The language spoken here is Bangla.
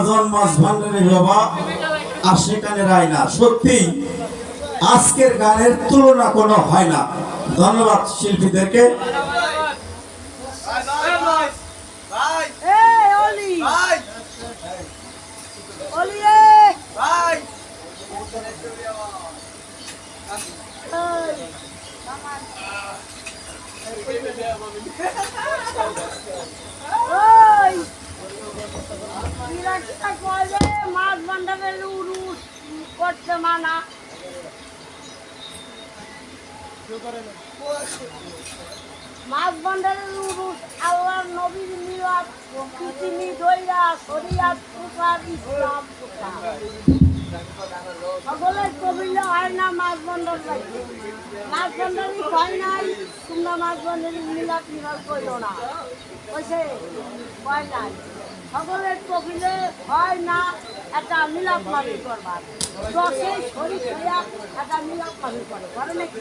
আজম মাছ ভান্ডারের বাবা, আর সেখানে রায় না। সত্যি, আজকের গানের তুলনা কোনো হয় না। ধন্যবাদ শিল্পীদেরকে। এই, ওই মাছ ভান্ডারের উরুস করতে মানা। মাছ ভান্ডারের নবীর মিলাদ পৃথিবী দইরা শরিয়াত প্রচার ইসলাম সকলের কবিলে হয় না মাছ ভান্ডার মাছ ভান্ডারই হয় নাই তোমরা মাছ ভান্ডারের মিলাদ মিলাদ করল না। হয় নাই। সকলের কবিলে হয় না, একটা মিলাদ মারি করবার। দশে শরীর হইয়া একটা মিলাদ মারি করে। করে নাকি